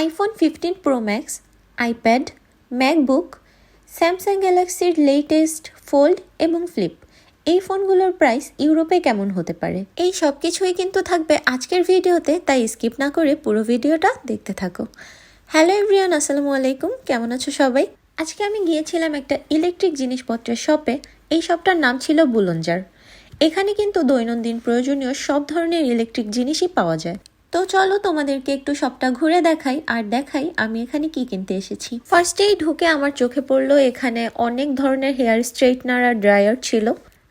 IPhone fifteen pro max iPad MacBook Samsung গ্যালাক্সির latest fold এবং flip এই ফোনগুলোর প্রাইস ইউরোপে কেমন হতে পারে? এই সব কিছুই কিন্তু থাকবে আজকের ভিডিওতে, তাই স্কিপ না করে পুরো ভিডিওটা দেখতে থাকো। হ্যালো এভরিয়ান আসসালামু আলাইকুম। কেমন আছো সবাই? আজকে আমি গিয়েছিলাম একটা ইলেকট্রিক জিনিসপত্রের শপে এই শপটার নাম ছিল বুলঞ্জার। এখানে কিন্তু দৈনন্দিন প্রয়োজনীয় সব ধরনের ইলেকট্রিক জিনিসই পাওয়া যায়। তো চলো তোমাদেরকে একটু সবটা ঘুরে দেখাই আর দেখাই আমি এখানে কি কিনতে এসেছি। ফার্স্টেই ঢুকে আমার চোখে পড়ল এখানে অনেক ধরনের হেয়ার স্ট্রেটনার আর ড্রায়ার ছিল।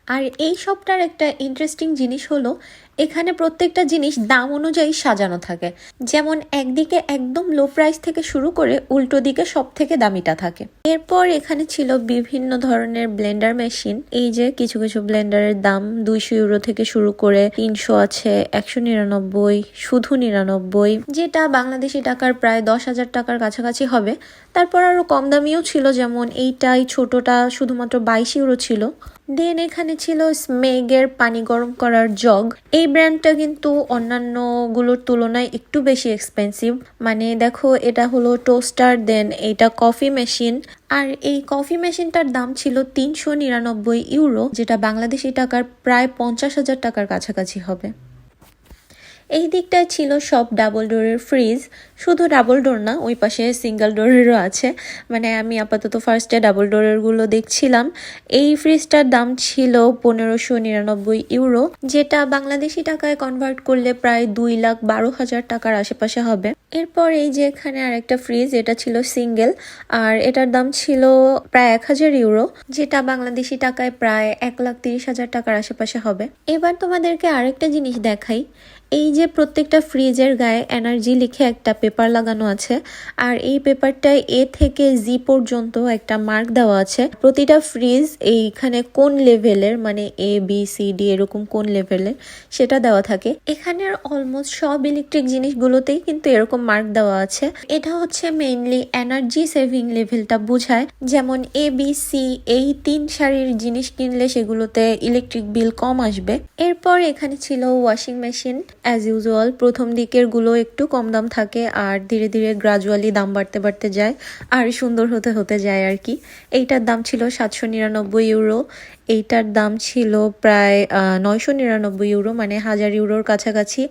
আর এই সবটার একটা ইন্টারেস্টিং জিনিস হলো এখানে প্রত্যেকটা জিনিস দাম অনুযায়ী সাজানো থাকে। যেমন একদিকে একদম লো প্রাইস থেকে শুরু করে উল্টো দিকে সব থেকে দামিটা থাকে। এরপর এখানে ছিল বিভিন্ন ধরনের ব্লেন্ডার মেশিন এই যে কিছু কিছু ব্লেন্ডারের দাম দুইশো ইউরো থেকে শুরু করে তিনশো আছে, একশো নিরানব্বই, শুধু নিরানব্বই, যেটা বাংলাদেশি টাকার প্রায় দশ হাজার টাকার কাছাকাছি হবে। তারপর আরও কম দামিও ছিল, যেমন এইটাই ছোটটা শুধুমাত্র বাইশ ইউরো ছিল। দেন এখানে ছিল স্মেগের পানি গরম করার জগ এই ব্র্যান্ডটা কিন্তু অন্যান্যগুলোর তুলনায় একটু বেশি এক্সপেন্সিভ মানে দেখো, এটা হলো টোস্টার দেন এটা কফি মেশিন আর এই কফি মেশিনটার দাম ছিল তিনশো নিরানব্বই ইউরো যেটা বাংলাদেশি টাকার প্রায় পঞ্চাশ হাজার টাকার কাছাকাছি হবে। এই দিকটায় ছিল সব ডাবল ডোরের ফ্রিজ শুধু ডাবল ডোর না, ওই পাশে সিঙ্গেল ডোরেরও আছে। মানে আমি আপাতত ফার্স্টে ডাবল ডোরেরগুলো দেখছিলাম। এই ফ্রিজটার দাম ছিল পনেরোশো নিরানব্বই ইউরো যেটা বাংলাদেশি টাকায় কনভার্ট করলে প্রায় দুই লাখ বারো হাজার টাকার আশেপাশে হবে। এরপর এই যে এখানে আরেকটা ফ্রিজ এটা ছিল সিঙ্গেল আর এটার দাম ছিল প্রায় এক হাজার ইউরো যেটা বাংলাদেশি টাকায় প্রায় এক লাখ তিরিশ হাজার টাকার আশেপাশে হবে। এবার তোমাদেরকে আরেকটা জিনিস দেখাই। এই যে প্রত্যেকটা ফ্রিজের গায়ে এনার্জি লিখে একটা পেপার লাগানো আছে, আর এই পেপারটায় এ থেকে জি পর্যন্ত একটা মার্ক দেওয়া আছে। প্রতিটা ফ্রিজ এইখানে কোন লেভেলের মানে এ, বি, সি, ডি এরকম কোন লেভেলের, সেটা দেওয়া থাকে। এখানের অলমোস্ট সব ইলেকট্রিক জিনিসগুলোতেই কিন্তু এরকম মার্ক দেওয়া আছে। এটা হচ্ছে মেইনলি এনার্জি সেভিং লেভেলটা বোঝায়। যেমন এ, বি, সি, এই তিন সারির জিনিস কিনলে সেগুলোতে ইলেকট্রিক বিল কম আসবে। এরপর এখানে ছিল ওয়াশিং মেশিন অ্যাজ ইউজুয়াল প্রথম দিকেরগুলো একটু কম দাম থাকে আর ধীরে ধীরে গ্রাজুয়ালি দাম বাড়তে বাড়তে যায়, আর সুন্দর হতে হতে যায় আর কি। এইটার দাম ছিল সাতশো নিরানব্বই ইউরো এইটার দাম ছিল প্রায় নয়শো নিরানব্বই ইউরো মানে হাজার ইউরোর কাছাকাছি।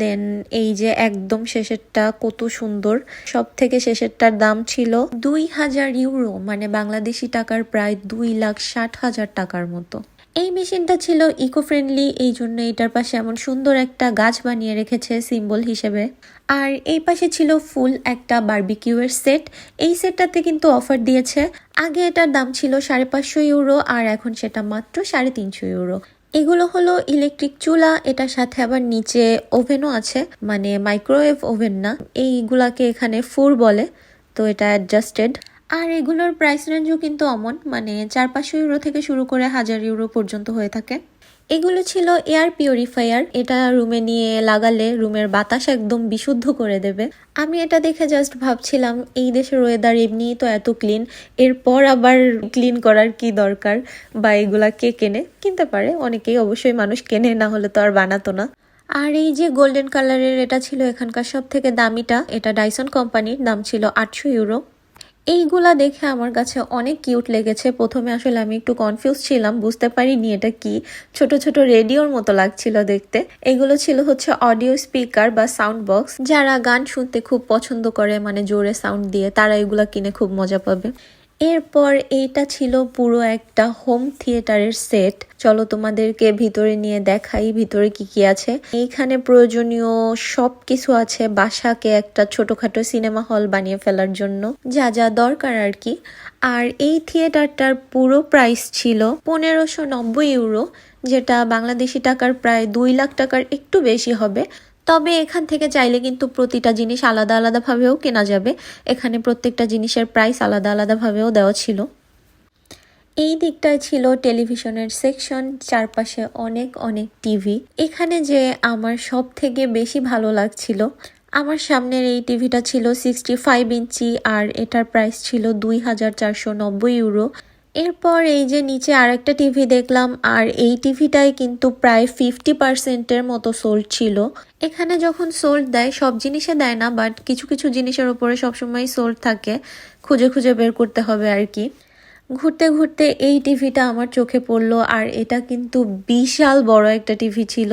দেন এই যে একদম শেষেরটা কত সুন্দর সব থেকে শেষেরটার দাম ছিল দুই হাজার ইউরো মানে বাংলাদেশি টাকার প্রায় দুই লাখ ষাট হাজার টাকার মতো। এই মেশিনটা ছিল ইকো ফ্রেন্ডলি এই জন্য এটার পাশে এমন সুন্দর একটা গাছ বানিয়ে রেখেছে সিম্বল হিসেবে। আর এই পাশে ছিল ফুল, একটা বার্বিকিউয়ের সেট এই সেটটাতে কিন্তু অফার দিয়েছে। আগে এটার দাম ছিল সাড়ে পাঁচশো ইউরো, আর এখন সেটা মাত্র সাড়ে তিনশো ইউরো। এগুলো হলো ইলেকট্রিক চুলা, এটার সাথে আবার নিচে ওভেনও আছে মানে মাইক্রোওয়েভ ওভেন না। এইগুলাকে এখানে ফুর বলে, তো এটা অ্যাডজাস্টেড আর এগুলোর প্রাইস রেঞ্জও কিন্তু অমন মানে চার পাঁচশো ইউরো থেকে শুরু করে হাজার ইউরো পর্যন্ত হয়ে থাকে। এগুলো ছিল এয়ার পিউরিফায়ার এটা রুমে নিয়ে লাগালে রুমের বাতাস একদম বিশুদ্ধ করে দেবে। আমি এটা দেখে জাস্ট ভাবছিলাম, এই দেশের ওয়েদার এমনিই তো এত ক্লিন এরপর আবার ক্লিন করার কি দরকার? বা এগুলা কে কেনে? কিনতে পারে, অনেকেই অবশ্যই মানুষ কেনে, না হলে তো আর বানাতো না। আর এই যে গোল্ডেন কালারের এটা ছিল এখানকার সব থেকে দামিটা, এটা ডাইসন কোম্পানির দাম ছিল আটশো ইউরো এইগুলা দেখে আমার কাছে অনেক কিউট লেগেছে। প্রথমে আসলে আমি একটু কনফিউজ ছিলাম, বুঝতে পারিনি এটা কি। ছোট ছোট রেডিওর মতো লাগছিল দেখতে। এগুলো ছিল হচ্ছে অডিও স্পিকার বা সাউন্ড বক্স যারা গান শুনতে খুব পছন্দ করে মানে জোরে সাউন্ড দিয়ে, তারা এগুলা কিনে খুব মজা পাবে। এরপর এইটা ছিল পুরো একটা হোম থিয়েটারের সেট চলো তোমাদেরকে ভিতরে নিয়ে দেখাই ভিতরে কি কি আছে। এইখানে প্রয়োজনীয় সব কিছু আছে, বাসাকে একটা ছোটখাটো সিনেমা হল বানিয়ে ফেলার জন্য। যা যা দরকার আর কি। আর এই থিয়েটারটার পুরো প্রাইস ছিল পনেরোশো ইউরো যেটা বাংলাদেশি টাকার প্রায় দুই লাখ টাকার একটু বেশি হবে। তবে এখান থেকে চাইলে কিন্তু প্রতিটা জিনিস আলাদা আলাদাভাবেও কেনা যাবে। এখানে প্রত্যেকটা জিনিসের প্রাইস আলাদা আলাদাভাবেও দেওয়া ছিল। এই দিকটায় ছিল টেলিভিশনের সেকশন চারপাশে অনেক অনেক টিভি এখানে যে আমার সব থেকে বেশি ভালো লাগছিল, আমার সামনের এই টিভিটা ছিল সিক্সটি ফাইভ ইঞ্চি আর এটার প্রাইস ছিল দুই হাজার চারশো নব্বই ইউরো এরপর এই যে নিচে আরেকটা টিভি দেখলাম, আর এই টিভিটাই কিন্তু প্রায় ফিফটি পার্সেন্টের মতো সোল্ড ছিল। এখানে যখন সোল্ড দেয়, সব জিনিসে দেয় না বাট কিছু কিছু জিনিসের উপরে সবসময় সোল্ড থাকে। খুঁজে খুঁজে বের করতে হবে আর কি। ঘুরতে ঘুরতে এই টিভিটা আমার চোখে পড়ল, আর এটা কিন্তু বিশাল বড় একটা টিভি ছিল।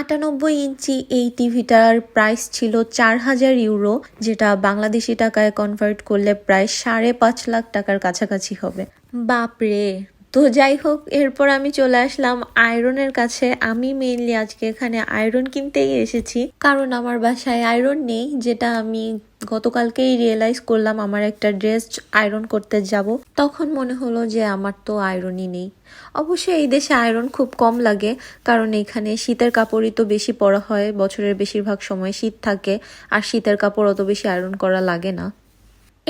আটানব্বই ইঞ্চি এই টিভিটার প্রাইস ছিল চার হাজার ইউরো, যেটা বাংলাদেশি টাকায় কনভার্ট করলে প্রায় সাড়ে পাঁচ লাখ টাকার কাছাকাছি হবে। বাপরে। তো যাই হোক, এরপর আমি চলে আসলাম আয়রনের কাছে। আমি মেইনলি আজকে এখানে আয়রন কিনতেই এসেছি। কারণ আমার বাসায় আয়রন নেই, যেটা আমি গতকালকেই রিয়েলাইজ করলাম আমার একটা ড্রেস আয়রন করতে যাব। তখন মনে হলো যে আমার তো আয়রনই নেই। অবশ্যই এই দেশে আয়রন খুব কম লাগে, কারণ এখানে শীতের কাপড়ই তো বেশি পরা হয়, বছরের বেশিরভাগ সময় শীত থাকে, আর শীতের কাপড় অত বেশি আয়রন করা লাগে না।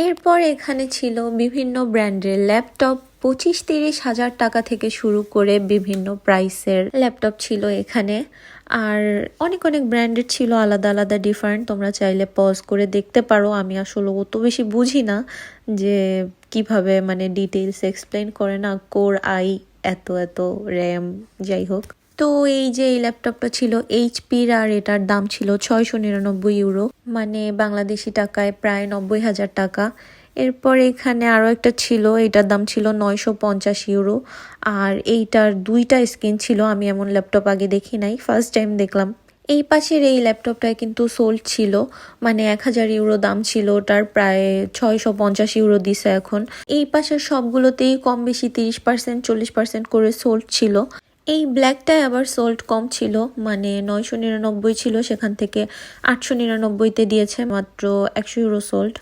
এরপর এখানে ছিল বিভিন্ন ব্র্যান্ডের ল্যাপটপ পঁচিশ তিরিশ হাজার টাকা থেকে শুরু করে বিভিন্ন প্রাইসের ল্যাপটপ ছিল এখানে। আর অনেক অনেক ব্র্যান্ডের ছিল আলাদা আলাদা ডিফারেন্ট তোমরা চাইলে পজ করে দেখতে পারো। আমি আসলে অত বেশি বুঝি না যে কীভাবে মানে ডিটেলস এক্সপ্লেন করে না। কোর আই এত এত র্যাম যাই হোক। তো এই যে এই ল্যাপটপটা ছিল এইচপির আর এটার দাম ছিল ছয়শো নিরানব্বই ইউরো মানে বাংলাদেশি টাকায় প্রায় নব্বই হাজার টাকা। এরপর এখানে আরও একটা ছিল, এটার দাম ছিল নয়শো পঞ্চাশ ইউরো আর এইটার দুইটা স্ক্রিন ছিল, আমি এমন ল্যাপটপ আগে দেখি নাই ফার্স্ট টাইম দেখলাম। এই পাশের এই ল্যাপটপটায় কিন্তু সোল্ড ছিল মানে এক হাজার ইউরো দাম ছিল, ওটার প্রায় ছয়শো পঞ্চাশ ইউরো দিছে এখন। এই পাশের সবগুলোতেই কম বেশি তিরিশ পার্সেন্ট চল্লিশ পার্সেন্ট করে সোল্ড ছিল। এই ব্ল্যাকটায় আবার সোল্ট কম ছিল মানে নয়শো নিরানব্বই ছিল, সেখান থেকে আটশো নিরানব্বইতে দিয়েছে, মাত্র একশো ইউরো সোল্ট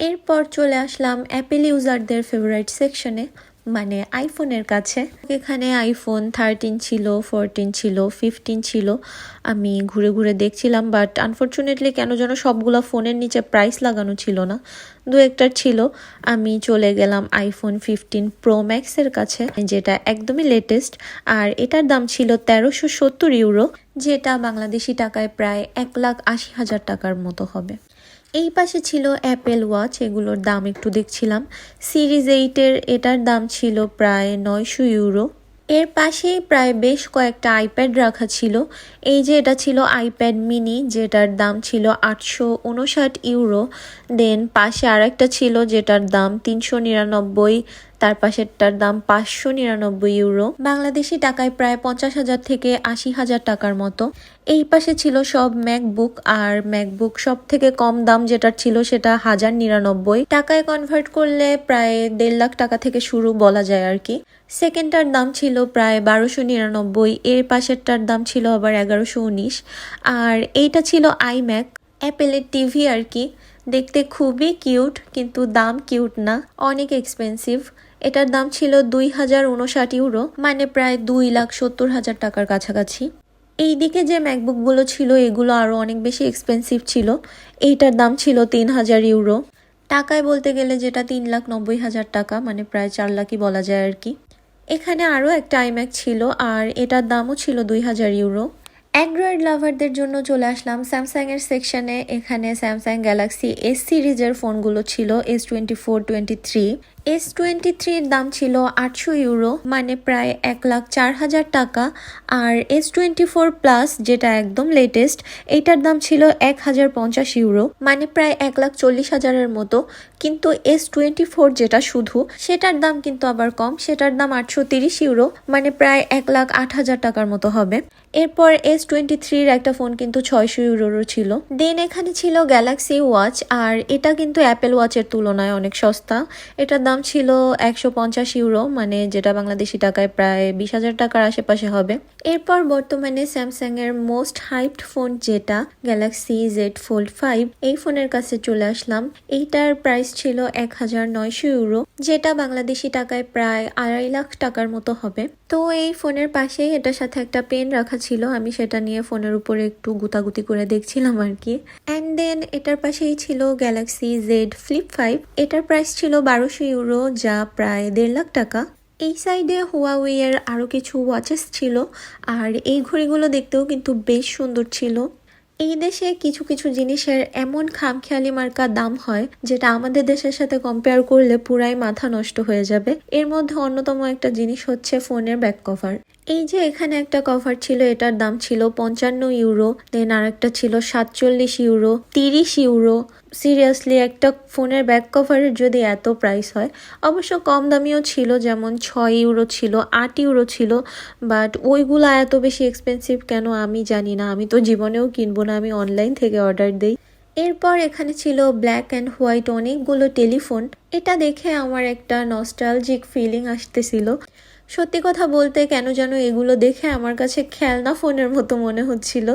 এরপর চলে আসলাম অ্যাপেল ইউজারদের ফেভারিট সেকশনে মানে আইফোনের কাছে। এখানে আইফোন থার্টিন ছিল ফোরটিন ছিল ফিফটিন ছিল। আমি ঘুরে ঘুরে দেখছিলাম বাট আনফর্চুনেটলি কেন যেন সবগুলো ফোনের নিচে প্রাইস লাগানো ছিল না। দু একটার ছিল। আমি চলে গেলাম আইফোন ফিফটিন প্রো ম্যাক্সের কাছে, যেটা একদমই লেটেস্ট আর এটার দাম ছিল তেরোশো সত্তর ইউরো যেটা বাংলাদেশি টাকায় প্রায় এক লাখ আশি হাজার টাকার মতো হবে। এই পাশে ছিল অ্যাপেল ওয়াচ এগুলোর দাম একটু দেখছিলাম। সিরিজ এইটের এটার দাম ছিল প্রায় নয়শো ইউরো। এর পাশেই প্রায় বেশ কয়েকটা আইপ্যাড রাখা ছিল। এই যে এটা ছিল আইপ্যাড মিনি যেটার দাম ছিল আটশো উনষাট ইউরো। দেন পাশে আরেকটা ছিল, যেটার দাম তিনশো নিরানব্বই তার পাশেরটার দাম পাঁচশো নিরানব্বই ইউরো। বাংলাদেশি টাকায় প্রায় পঞ্চাশ হাজার থেকে আশি হাজার টাকার মতো। এই পাশে ছিল সব ম্যাকবুক, আর ম্যাকবুক সব থেকে কম দাম যেটা ছিল সেটা হাজার নিরানব্বই। টাকায় কনভার্ট করলে প্রায় দেড় লাখ টাকা থেকে শুরু বলা যায় আর কি। সেকেন্ডটার দাম ছিল প্রায় বারোশো নিরানব্বই, এর পাশেরটার দাম ছিল আবার এগারোশো উনিশ। আর এইটা ছিল আইম্যাক অ্যাপেলের টিভি আর কি। দেখতে খুবই কিউট কিন্তু দাম কিউট না, অনেক এক্সপেন্সিভ এটার দাম ছিল দুই হাজার উনষাট ইউরো মানে প্রায় দুই লাখ সত্তর হাজার টাকার কাছাকাছি। এই দিকে যে ম্যাকবুকগুলো ছিল, এগুলো আরও অনেক বেশি এক্সপেন্সিভ ছিল। এইটার দাম ছিল তিন হাজার ইউরো। টাকায় বলতে গেলে যেটা তিন লাখ নব্বই হাজার টাকা মানে প্রায় চার লাখই বলা যায় আর কি। এখানে আরও একটা আইম্যাক ছিল, আর এটার দামও ছিল দুই হাজার ইউরো। অ্যান্ড্রয়েড লাভারদের জন্য চলে আসলাম স্যামসাং এর সেকশনে এখানে স্যামসাং গ্যালাক্সি এস সিরিজের ফোনগুলো ছিল S twenty four twenty three S twenty থ্রির দাম ছিল আটশো ইউরো মানে প্রায় এক লাখ চার হাজার টাকা। আর এস টোয়েন্টি ফোর প্লাস যেটা একদম লেটেস্ট এইটার দাম ছিল এক হাজার পঞ্চাশ ইউরো মানে প্রায় এক লাখ চল্লিশ হাজারের মতো। কিন্তু এস টোয়েন্টি ফোর যেটা শুধু, সেটার দাম কিন্তু আবার কম, সেটার দাম আটশো তিরিশ ইউরো মানে প্রায় এক লাখ আট হাজার টাকার মতো হবে। এরপর এস টোয়েন্টি থ্রির একটা ফোন কিন্তু ছয়শো ইউরোরও ছিল। দেন এখানে ছিল গ্যালাক্সি ওয়াচ আর এটা কিন্তু অ্যাপেল ওয়াচের তুলনায় অনেক সস্তা। এটার দাম ছিল একশো পঞ্চাশ ইউরো মানে যেটা বাংলাদেশি টাকায় প্রায় বিশ হাজার টাকার আশেপাশে হবে। এরপর বর্তমানে স্যামসাং এর মোস্ট হাইপড ফোন যেটা গ্যালাক্সি জেড ফোল্ড ফাইভ এই ফোনের কাছে চলে আসলাম। এইটার প্রাইস ছিল এক হাজার নয়শো ইউরো, যেটা বাংলাদেশি টাকায় প্রায় আড়াই লাখ টাকার মতো হবে। তো এই ফোনের পাশেই এটার সাথে একটা পেন রাখা ছিল, আমি সেটা নিয়ে ফোনের উপরে একটু গুতাগুতি করে দেখছিলাম আর কি। অ্যান্ড দেন এটার পাশেই ছিল গ্যালাক্সি জেড ফ্লিপ ফাইভ এটার প্রাইস ছিল বারোশো ইউরো যা প্রায় দেড় লাখ টাকা। এই সাইডে এর আরও কিছু ওয়াচেস ছিল, আর এই ঘড়িগুলো দেখতেও কিন্তু বেশ সুন্দর ছিল। এই দেশে কিছু কিছু জিনিসের এমন খামখেয়ালি মার্কা দাম হয়, যেটা আমাদের দেশের সাথে কম্পেয়ার করলে পুরাই মাথা নষ্ট হয়ে যাবে। এর মধ্যে অন্যতম একটা জিনিস হচ্ছে ফোনের ব্যাক কভার এই যে এখানে একটা কভার ছিল, এটার দাম ছিল পঞ্চান্ন ইউরো দেন আর একটা ছিল সাতচল্লিশ ইউরো, তিরিশ ইউরো সিরিয়াসলি একটা ফোনের ব্যাক কভারের যদি এত প্রাইস হয়, অবশ্য কম দামিও ছিল, যেমন ছয় ইউরো ছিল, আট ইউরো ছিল বাট ওইগুলো এত বেশি এক্সপেন্সিভ কেন আমি জানি না। আমি তো জীবনেও কিনবো না, আমি অনলাইন থেকে অর্ডার দিই। এরপর এখানে ছিল ব্ল্যাক অ্যান্ড হোয়াইট অনেকগুলো টেলিফোন এটা দেখে আমার একটা নস্টালজিক ফিলিং আসতেছিল। সত্যি কথা বলতে কেন যেন এগুলো দেখে আমার কাছে খেলনা ফোনের মতো মনে হচ্ছিল।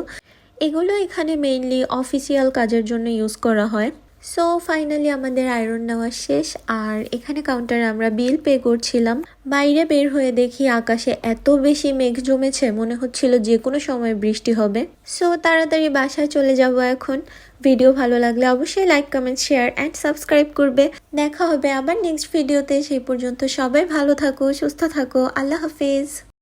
এগুলো এখানে মেইনলি অফিসিয়াল কাজের জন্য ইউজ করা হয়। সো ফাইনালি আমাদের আয়রন নেওয়া শেষ। আর এখানে কাউন্টারে আমরা বিল পে করছিলাম। বাইরে বের হয়ে দেখি আকাশে এত বেশি মেঘ জমেছে, মনে হচ্ছিল যে কোনো সময় বৃষ্টি হবে। সো তাড়াতাড়ি বাসায় চলে যাব এখন। ভিডিও ভালো লাগলে অবশ্যই like comment share and subscribe করবে। দেখা হবে আবার নেক্সট ভিডিওতে সেই পর্যন্ত সবাই ভালো থাকো, সুস্থ থাকো। আল্লাহ হাফিজ।